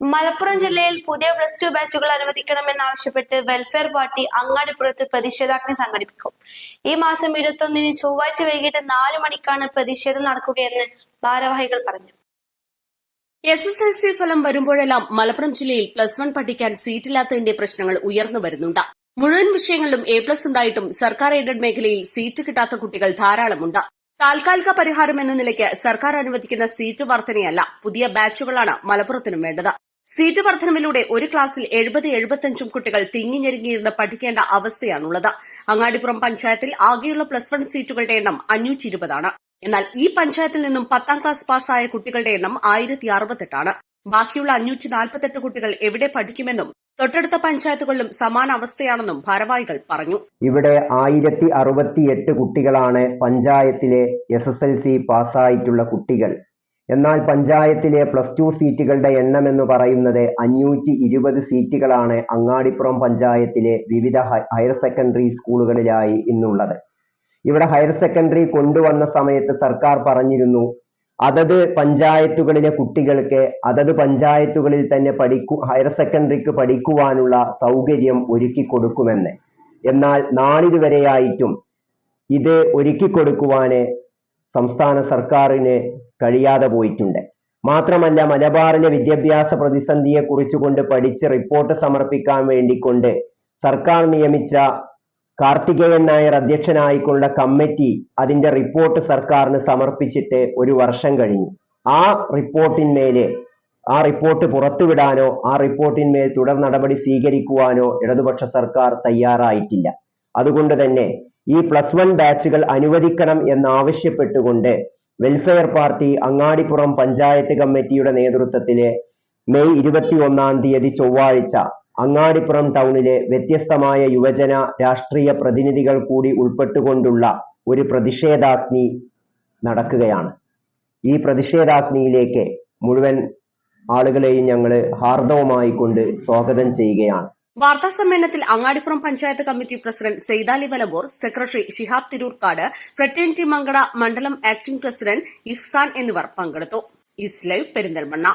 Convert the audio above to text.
മലപ്പുറം ജില്ലയിൽ പുതിയ plus two ബാച്ചുകൾ അനുവദിക്കണമെന്നാവശ്യപ്പെട്ട് വെൽഫെയർ പാർട്ടി അങ്ങാടിപ്പുറത്ത് പ്രതിഷേധാഗ്നി സംഘടിപ്പിക്കും. ഈ മാസം ഇരുപത്തൊന്നിന് ചൊവ്വാഴ്ച വൈകിട്ട് നാല് മണിക്കാണ് പ്രതിഷേധം നടക്കുകയെന്ന് ഭാരവാഹികൾ പറഞ്ഞു. എസ് എസ് എൽ സി ഫലം വരുമ്പോഴെല്ലാം മലപ്പുറം ജില്ലയിൽ പ്ലസ് വൺ പഠിക്കാൻ സീറ്റില്ലാത്തതിന്റെ പ്രശ്നങ്ങൾ ഉയർന്നു വരുന്നുണ്ട്. മുഴുവൻ വിഷയങ്ങളിലും എ പ്ലസ് ഉണ്ടായിട്ടും സർക്കാർ എയ്ഡഡ് മേഖലയിൽ സീറ്റ് കിട്ടാത്ത കുട്ടികൾ ധാരാളമുണ്ട്. താൽക്കാലിക പരിഹാരം എന്ന നിലയ്ക്ക് സർക്കാർ അനുവദിക്കുന്ന സീറ്റ് വർധനയല്ല പുതിയ ബാച്ചുകളാണ് മലപ്പുറത്തിനും വേണ്ടത്. സീറ്റ് വർധനവിലൂടെ ഒരു ക്ലാസ്സിൽ എഴുപത് എഴുപത്തിയഞ്ചും കുട്ടികൾ തിങ്ങിഞ്ഞെരുങ്ങിയിരുന്ന് പഠിക്കേണ്ട അവസ്ഥയാണുള്ളത്. അങ്ങാടിപ്പുറം പഞ്ചായത്തിൽ ആകെയുള്ള പ്ലസ് വൺ സീറ്റുകളുടെ എണ്ണം അഞ്ഞൂറ്റി ഇരുപതാണ് എന്നാൽ ഈ പഞ്ചായത്തിൽ നിന്നും പത്താം ക്ലാസ് പാസ്സായ കുട്ടികളുടെ എണ്ണം ആയിരത്തി അറുപത്തെട്ടാണ് ബാക്കിയുള്ള അഞ്ഞൂറ്റി നാൽപ്പത്തെട്ട് കുട്ടികൾ എവിടെ പഠിക്കുമെന്നും തൊട്ടടുത്ത പഞ്ചായത്തുകളിലും സമാന അവസ്ഥയാണെന്നും ഭാരവാഹികൾ പറഞ്ഞു. ഇവിടെ ആയിരത്തി അറുപത്തിയെട്ട് കുട്ടികളാണ് പഞ്ചായത്തിലെ എസ് എസ് എൽ സി പാസ്സായിട്ടുള്ള കുട്ടികൾ. എന്നാൽ പഞ്ചായത്തിലെ പ്ലസ് ടു സീറ്റുകളുടെ എണ്ണം എന്ന് പറയുന്നത് അഞ്ഞൂറ്റി ഇരുപത് സീറ്റുകളാണ് അങ്ങാടിപ്പുറം പഞ്ചായത്തിലെ വിവിധ ഹയർ സെക്കൻഡറി സ്കൂളുകളിലായി ഇന്നുള്ളത്. ഇവിടെ ഹയർ സെക്കൻഡറി കൊണ്ടുവന്ന സമയത്ത് സർക്കാർ പറഞ്ഞിരുന്നു അതത് പഞ്ചായത്തുകളിലെ കുട്ടികൾക്ക് അതത് പഞ്ചായത്തുകളിൽ തന്നെ പഠിക്കു ഹയർ സെക്കൻഡറിക്ക് പഠിക്കുവാനുള്ള സൗകര്യം ഒരുക്കി കൊടുക്കുമെന്ന്. എന്നാൽ നാളിതുവരെയായിട്ടും ഇത് ഒരുക്കി കൊടുക്കുവാന് സംസ്ഥാന സർക്കാരിന് കഴിയാതെ പോയിട്ടുണ്ട്. മാത്രമല്ല മലബാറിലെ വിദ്യാഭ്യാസ പ്രതിസന്ധിയെ കുറിച്ചുകൊണ്ട് പഠിച്ച് റിപ്പോർട്ട് സമർപ്പിക്കാൻ വേണ്ടിക്കൊണ്ട് സർക്കാർ നിയമിച്ച കാർത്തികേയൻ നായർ അധ്യക്ഷനായിക്കൊണ്ട കമ്മിറ്റി അതിന്റെ റിപ്പോർട്ട് സർക്കാരിന് സമർപ്പിച്ചിട്ട് ഒരു വർഷം കഴിഞ്ഞു. ആ റിപ്പോർട്ടിന്മേൽ ആ റിപ്പോർട്ട് പുറത്തുവിടാനോ ആ റിപ്പോർട്ടിന്മേൽ തുടർ നടപടി സ്വീകരിക്കുവാനോ ഇടതുപക്ഷ സർക്കാർ തയ്യാറായിട്ടില്ല. അതുകൊണ്ട് തന്നെ ഈ പ്ലസ് വൺ ബാച്ചുകൾ അനുവദിക്കണം എന്നാവശ്യപ്പെട്ടുകൊണ്ട് വെൽഫെയർ പാർട്ടി അങ്ങാടിപ്പുറം പഞ്ചായത്ത് കമ്മിറ്റിയുടെ നേതൃത്വത്തിലെ മെയ് ഇരുപത്തി ഒന്നാം തീയതി ചൊവ്വാഴ്ച അങ്ങാടിപ്പുറം ടൗണിലെ വ്യത്യസ്തമായ യുവജന രാഷ്ട്രീയ പ്രതിനിധികൾ കൂടി ഉൾപ്പെട്ടുകൊണ്ടുള്ള ഒരു പ്രതിഷേധാഗ്നി നടക്കുകയാണ്. ഈ പ്രതിഷേധാഗ്നിയിലേക്ക് മുഴുവൻ ആളുകളെയും ഞങ്ങൾ ഹാർദവമായി കൊണ്ട് സ്വാഗതം ചെയ്യുകയാണ്. വാർത്താ സമ്മേളനത്തിൽ Angadipuram panchayat committee president Saithali Valaboor secretary Shihab Tirurkad fraternity Mankada മണ്ഡലം ആക്ടിംഗ് പ്രസിഡന്റ് ഇഹ്സാൻ എന്നിവർ പങ്കെടുത്തു. East Live Perinthalmanna.